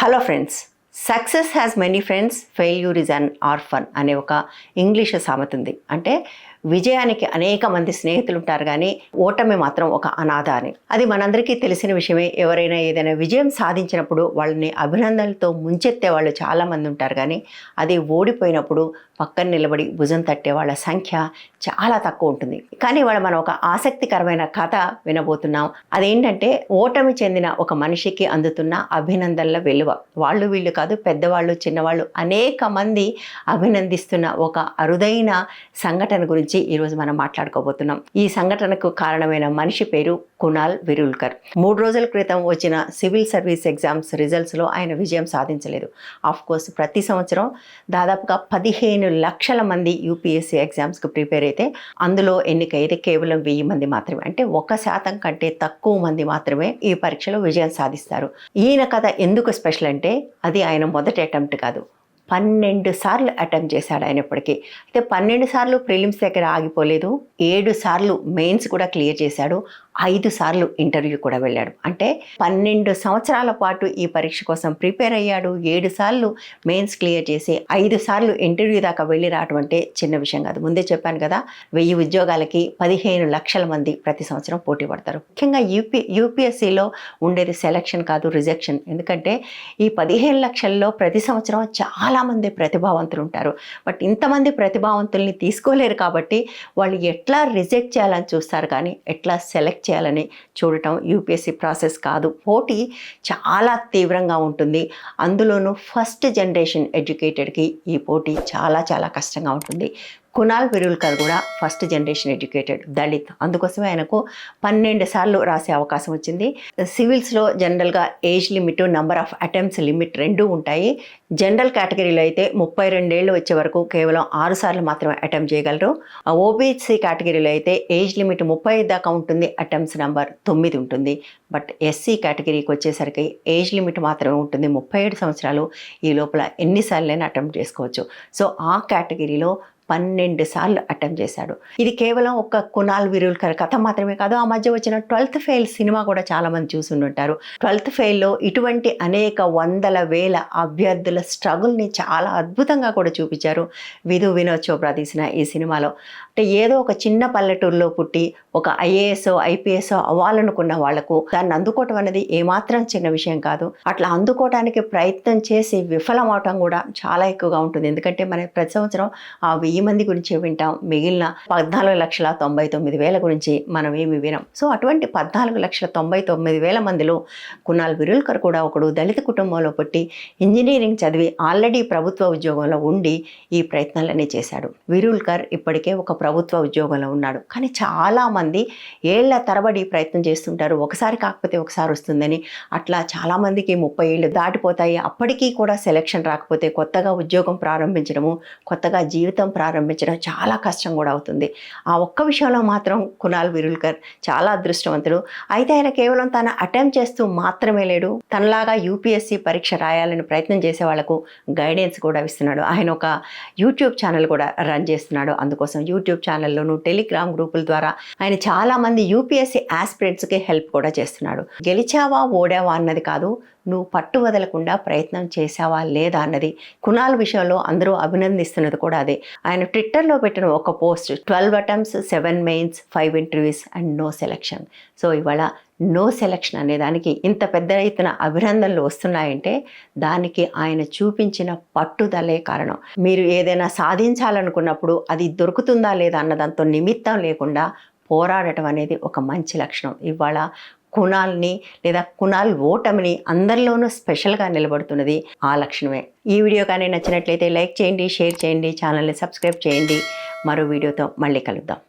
Hello friends success has many friends failure is an orphan అనే ఒక English సామెత ఉంది. అంటే విజయానికి అనేక మంది స్నేహితులు ఉంటారు కానీ ఓటమి మాత్రం ఒక అనాథ అని. అది మనందరికీ తెలిసిన విషయమే. ఎవరైనా ఏదైనా విజయం సాధించినప్పుడు వాళ్ళని అభినందనలతో ముంచెత్తే వాళ్ళు చాలామంది ఉంటారు కానీ అది ఓడిపోయినప్పుడు పక్కన నిలబడి భుజం తట్టే వాళ్ళ సంఖ్య చాలా తక్కువ ఉంటుంది. కానీ ఇవాళ మనం ఒక ఆసక్తికరమైన కథ వినబోతున్నాం. అదేంటంటే ఓటమి చెందిన ఒక మనిషికి అందుతున్న అభినందనల విలువ. వాళ్ళు వీళ్ళు కాదు పెద్దవాళ్ళు చిన్నవాళ్ళు అనేక మంది అభినందిస్తున్న ఒక అరుదైన సంఘటన గురించి ఈరోజు మనం మాట్లాడుకోబోతున్నాం. ఈ సంఘటనకు కారణమైన మనిషి పేరు కునాల్ విరుల్కర్. మూడు రోజుల క్రితం వచ్చిన సివిల్ సర్వీస్ ఎగ్జామ్స్ రిజల్ట్స్లో ఆయన విజయం సాధించలేదు. ఆఫ్ కోర్స్ ప్రతి సంవత్సరం దాదాపుగా పదిహేను లక్షల మంది యూపీఎస్సీ ఎగ్జామ్స్కి ప్రిపేర్ అయితే అందులో ఎన్నికైతే కేవలం వెయ్యి మంది మాత్రమే అంటే ఒక శాతం కంటే తక్కువ మంది మాత్రమే ఈ పరీక్షలో విజయం సాధిస్తారు. ఈయన కథ ఎందుకు స్పెషల్ అంటే అది ఆయన మొదటి అటెంప్ట్ కాదు. పన్నెండు సార్లు అటెంప్ట్ చేశాడు ఆయన ఇప్పటికీ అయితే పన్నెండు సార్లు ప్రిలిమ్స్ దగ్గర ఆగిపోలేదు. ఏడు సార్లు మెయిన్స్ కూడా క్లియర్ చేశాడు. ఐదు సార్లు ఇంటర్వ్యూ కూడా వెళ్ళాడు. అంటే పన్నెండు సంవత్సరాల పాటు ఈ పరీక్ష కోసం ప్రిపేర్ అయ్యాడు. ఏడు సార్లు మెయిన్స్ క్లియర్ చేసి ఐదు సార్లు ఇంటర్వ్యూ దాకా వెళ్ళి రావడం అంటే చిన్న విషయం కాదు. ముందే చెప్పాను కదా వెయ్యి ఉద్యోగాలకి పదిహేను లక్షల మంది ప్రతి సంవత్సరం పోటీ పడతారు. ముఖ్యంగా యూపీ యూపీఎస్సీలో ఉండేది సెలక్షన్ కాదు రిజెక్షన్. ఎందుకంటే ఈ పదిహేను లక్షల్లో ప్రతి సంవత్సరం చాలామంది ప్రతిభావంతులు ఉంటారు. బట్ ఇంతమంది ప్రతిభావంతుల్ని తీసుకోలేరు కాబట్టి వాళ్ళు ఎట్లా రిజెక్ట్ చేయాలని చూస్తారు కానీ ఎట్లా సెలెక్ట్ చేయాలని చూడటం యూపీఎస్సీ ప్రాసెస్ కాదు. పోటీ చాలా తీవ్రంగా ఉంటుంది. అందులోనూ ఫస్ట్ జనరేషన్ ఎడ్యుకేటెడ్కి ఈ పోటీ చాలా చాలా కష్టంగా ఉంటుంది. కునాల్ పెరుల్కర్ కూడా ఫస్ట్ జనరేషన్ ఎడ్యుకేటెడ్ దళిత్. అందుకోసమే ఆయనకు పన్నెండు సార్లు రాసే అవకాశం వచ్చింది. సివిల్స్లో జనరల్గా age limit number of attempts limit రెండు ఉంటాయి. జనరల్ కేటగిరీలో అయితే ముప్పై రెండేళ్ళు వచ్చే వరకు కేవలం ఆరు సార్లు మాత్రమే అటెంప్ట్ చేయగలరు. ఓబీసీ కేటగిరీలో అయితే ఏజ్ లిమిట్ ముప్పై దాకా ఉంటుంది అటెంప్ట్స్ నెంబర్ తొమ్మిది ఉంటుంది. బట్ ఎస్సీ కేటగిరీకి వచ్చేసరికి ఏజ్ లిమిట్ మాత్రమే ఉంటుంది. ముప్పై ఏడు సంవత్సరాలు ఈ లోపల ఎన్నిసార్లైనా అటెంప్ట్ చేసుకోవచ్చు. సో ఆ కేటగిరీలో పన్నెండు సార్లు అటెంప్ట్ చేశాడు. ఇది కేవలం ఒక కునాల్ విరుల్కర్ కథ మాత్రమే కాదు ఆ మధ్య వచ్చిన ట్వెల్త్ ఫెయిల్ సినిమా కూడా చాలామంది చూసుంటారు ట్వెల్త్ ఫెయిల్లో ఇటువంటి అనేక వందల వేల అభ్యర్థుల స్ట్రగుల్ని చాలా అద్భుతంగా కూడా చూపించారు విధు వినోద్ చోప్రా తీసిన ఈ సినిమాలో. అంటే ఏదో ఒక చిన్న పల్లెటూరులో పుట్టి ఒక ఐఏఎస్ ఐపీఎస్ అవ్వాలనుకున్న వాళ్ళకు దాన్ని అందుకోవటం అనేది ఏమాత్రం చిన్న విషయం కాదు. అట్లా అందుకోవడానికి ప్రయత్నం చేసి విఫలం అవటం కూడా చాలా ఎక్కువగా ఉంటుంది. ఎందుకంటే మనం ప్రతి సంవత్సరం ఆ వెయ్యి మంది గురించి వింటాం. మిగిలిన పద్నాలుగు లక్షల తొంభై తొమ్మిది వేల గురించి మనం ఏమి వినం. సో అటువంటి పద్నాలుగు లక్షల తొంభై తొమ్మిది వేల మందిలో కునాల్ విరుల్కర్ కూడా ఒకడు దళిత కుటుంబంలో పుట్టి ఇంజనీరింగ్ చదివి ఆల్రెడీ ప్రభుత్వ ఉద్యోగంలో ఉండి ఈ ప్రయత్నాలన్నీ చేశాడు. విరుల్కర్ ఇప్పటికే ఒక ప్రభుత్వ ఉద్యోగంలో ఉన్నాడు. కానీ చాలామంది ఏళ్ళ తరబడి ప్రయత్నం చేస్తుంటారు. ఒకసారి కాకపోతే ఒకసారి వస్తుందని. అట్లా చాలామందికి ముప్పై ఏళ్ళు దాటిపోతాయి. అప్పటికీ కూడా సెలక్షన్ రాకపోతే కొత్తగా ఉద్యోగం ప్రారంభించడము కొత్తగా జీవితం ప్రారంభించడం చాలా కష్టం కూడా అవుతుంది. ఆ ఒక్క విషయంలో మాత్రం కునాల్ విరుల్కర్ చాలా అదృష్టవంతుడు. అయితే ఆయన కేవలం తన అటెంప్ట్ చేస్తూ మాత్రమే లేడు. తనలాగా యూపీఎస్సీ పరీక్ష రాయాలని ప్రయత్నం చేసే వాళ్ళకు గైడెన్స్ కూడా ఇస్తున్నాడు. ఆయన ఒక యూట్యూబ్ ఛానల్ కూడా రన్ చేస్తున్నాడు. అందుకోసం యూట్యూబ్ ఛానల్లోను టెలిగ్రామ్ గ్రూపుల ద్వారా ఆయన చాలా మంది యూపీఎస్సీ ఆస్పిరెంట్స్కి హెల్ప్ కూడా చేస్తున్నాడు. గెలిచావా ఓడావా అన్నది కాదు నువ్వు పట్టు వదలకుండా ప్రయత్నం చేశావా లేదా అన్నది కుణాల విషయంలో అందరూ అభినందిస్తున్నది కూడా అదే. ఆయన ట్విట్టర్లో పెట్టిన ఒక post twelve attempts seven mains five interviews and no selection. So ఇవాళ నో సెలక్షన్ అనే దానికి ఇంత పెద్ద ఎత్తున అభినందనలు వస్తున్నాయంటే దానికి ఆయన చూపించిన పట్టుదలే కారణం. మీరు ఏదైనా సాధించాలనుకున్నప్పుడు అది దొరుకుతుందా లేదా అన్నదాంతో నిమిత్తం లేకుండా పోరాడటం అనేది ఒక మంచి లక్షణం. ఇవాళ కుణాల్ని లేదా కుణాల్ ఓటమిని అందరిలోనూ స్పెషల్గా నిలబడుతున్నది ఆ లక్షణమే. ఈ వీడియో కానీ నచ్చినట్లయితే లైక్ చేయండి షేర్ చేయండి ఛానల్ని సబ్స్క్రైబ్ చేయండి. మరో వీడియోతో మళ్ళీ కలుద్దాం.